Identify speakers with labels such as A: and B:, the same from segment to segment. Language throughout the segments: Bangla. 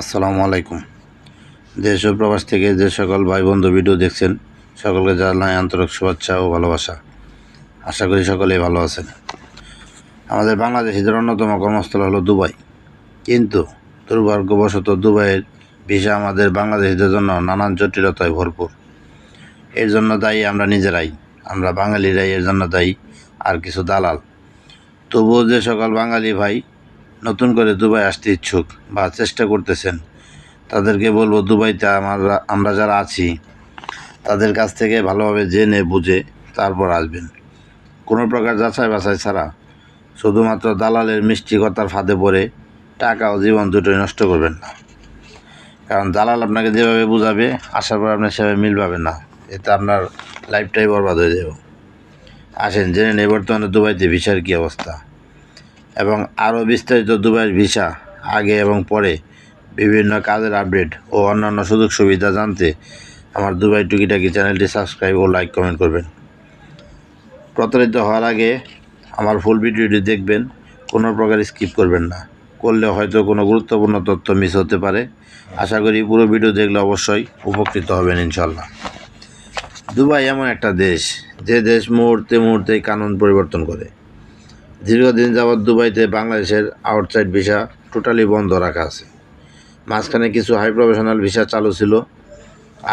A: আসসালামু আলাইকুম। দেশ ও প্রবাস থেকে যে সকল ভাই বন্ধু ভিডিও দেখছেন, সকলকে জানাই আন্তরিক শুভেচ্ছা ও ভালোবাসা। আশা করি সকলেই ভালো আছেন। আমাদের বাংলাদেশিদের অন্যতম কর্মস্থল হলো দুবাই। কিন্তু দুর্ভাগ্যবশত দুবাইয়ের ভিসা আমাদের বাংলাদেশিদের জন্য নানান জটিলতায় ভরপুর। এর জন্য দায়ী আমরা নিজেরাই। আমরা বাঙালিরাই এর জন্য দায়ী, আর কিছু দালাল। তবুও যে সকল বাঙালি ভাই নতুন করে দুবাই আসতে ইচ্ছুক বা চেষ্টা করতেছেন, তাদেরকে বলব দুবাইতে আমরা আমরা যারা আছি, তাদের কাছ থেকে ভালোভাবে জেনে বুঝে তারপর আসবেন। কোনো প্রকার যাচাই বাছাই ছাড়া শুধুমাত্র দালালের মিষ্টি কথার ফাঁদে পড়ে টাকা ও জীবন দুটোই নষ্ট করবেন না। কারণ দালাল আপনাকে যেভাবে বুঝাবে আসার পর আপনি সেভাবে মিল পাবেন না। এতে আপনার লাইফটাই বরবাদ হয়ে যাবে। আসেন, জেনে নেই বর্তমানে দুবাইতে ভিসার কী অবস্থা। এবং আরও বিস্তারিত দুবাইয়ের ভিসা, আগে এবং পরে বিভিন্ন কাজের আপডেট ও অন্যান্য সুযোগ সুবিধা জানতে আমার দুবাই টুকিটাকি চ্যানেলটি সাবস্ক্রাইব ও লাইক কমেন্ট করবেন। প্রতারিত হওয়ার আগে আমার ফুল ভিডিওটি দেখবেন, কোনো প্রকার স্কিপ করবেন না। করলে হয়তো কোনো গুরুত্বপূর্ণ তথ্য মিস হতে পারে। আশা করি পুরো ভিডিও দেখলে অবশ্যই উপকৃত হবেন ইনশাল্লাহ দুবাই এমন একটা দেশ, যে দেশ মুহূর্তে মুহূর্তেই কানুন পরিবর্তন করে। দীর্ঘদিন যাবৎ দুবাইতে বাংলাদেশের আউটসাইড ভিসা টোটালি বন্ধ রাখা আছে। মাঝখানে কিছু হাই প্রফেশনাল ভিসা চালু ছিল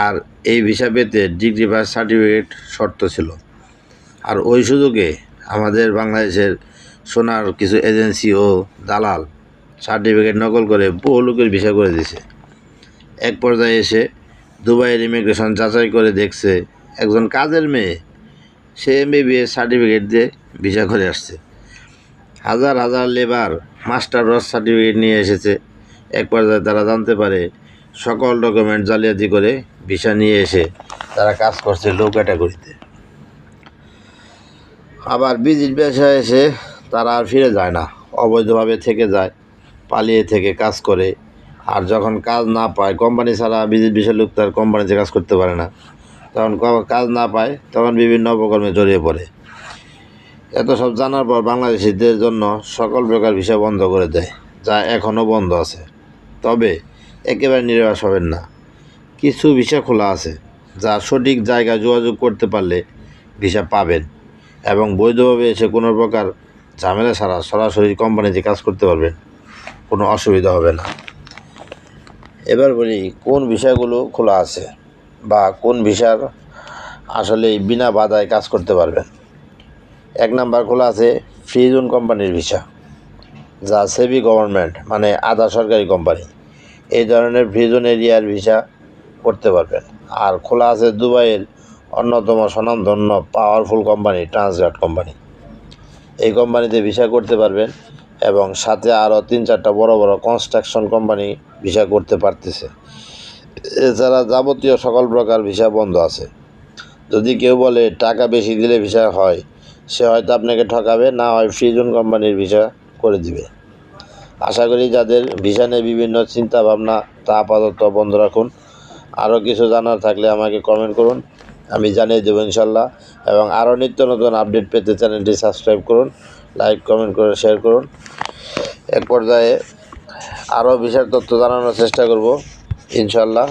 A: আর এই ভিসা পেতে ডিগ্রি পাস সার্টিফিকেট শর্ত ছিল। আর ওই সুযোগে আমাদের বাংলাদেশের সোনার কিছু এজেন্সি ও দালাল সার্টিফিকেট নকল করে বহু লোকের ভিসা করে দিছে। এক পর্যায়ে এসে দুবাইয়ের ইমিগ্রেশন যাচাই করে দেখছে একজন কাজের মেয়ে, সে এমবিবিএস সার্টিফিকেট দিয়ে ভিসা করে আসছে। হাজার হাজার লেবার মাস্টার রস সার্টিফিকেট নিয়ে এসেছে। এক পর্যায়ে তারা জানতে পারে, সকল ডকুমেন্ট জালিয়াতি করে ভিসা নিয়ে এসে তারা কাজ করছে লো ক্যাটাগরিতে আবার বিজির পেশায় এসে তারা আর ফিরে যায় না, অবৈধভাবে থেকে যায়, পালিয়ে থেকে কাজ করে। আর যখন কাজ না পায় কোম্পানি ছাড়া ভিজিট বিষয় লোক তার কোম্পানিতে কাজ করতে পারে না। তখন কাজ না পায়, তখন বিভিন্ন অপকর্মে জড়িয়ে পড়ে। এত সব জানার পর বাংলাদেশিদের জন্য সকল প্রকার ভিসা বন্ধ করে দেয়, যা এখনও বন্ধ আছে। তবে একেবারে নিরাশ হবেন না। কিছু ভিসা খোলা আছে, যা সঠিক জায়গায় যোগাযোগ করতে পারলে ভিসা পাবেন এবং বৈধভাবে এসে কোনো প্রকার ঝামেলা ছাড়া সরাসরি কোম্পানিতে কাজ করতে পারবেন। কোনো অসুবিধা হবে না। এবার বলি, কোন ভিসাগুলো খোলা আছে বা কোন ভিসার আসলে বিনা বাধায় কাজ করতে পারবেন? এক নাম্বার খোলা আছে ফ্রি জোন কোম্পানির ভিসা, যা সেবি গভর্নমেন্ট মানে আধা সরকারি কোম্পানি, এই ধরনের ফ্রি জোন এরিয়ার ভিসা করতে পারবেন। আর খোলা আছে দুবাইয়ের অন্যতম স্বনামধন্য পাওয়ারফুল কোম্পানি ট্রান্সগার্ড কোম্পানি। এই কোম্পানিতে ভিসা করতে পারবেন এবং সাথে আরও তিন চারটা বড় বড় কনস্ট্রাকশন কোম্পানি ভিসা করতে পারতেছে। এছাড়া যাবতীয় সকল প্রকার ভিসা বন্ধ আছে। যদি কেউ বলে টাকা বেশি দিলে ভিসা হয় সে হয়তো আপনাকে ঠকাবে, না হয় ফ্রিজন কোম্পানির ভিসা করে দিবে। আশা করি যাদের ভিসা নিয়ে বিভিন্ন চিন্তা ভাবনা তা আপাতত বন্ধ রাখুন। আরও কিছু জানার থাকলে আমাকে কমেন্ট করুন, আমি জানিয়ে দেবো ইনশাল্লাহ। এবং আরও নিত্য নতুন আপডেট পেতে চ্যানেলটি সাবস্ক্রাইব করুন, লাইক কমেন্ট করে শেয়ার করুন। এক পর্যায়ে আরও ভিসার তথ্য জানানোর চেষ্টা করব, ইনশাল্লাহ।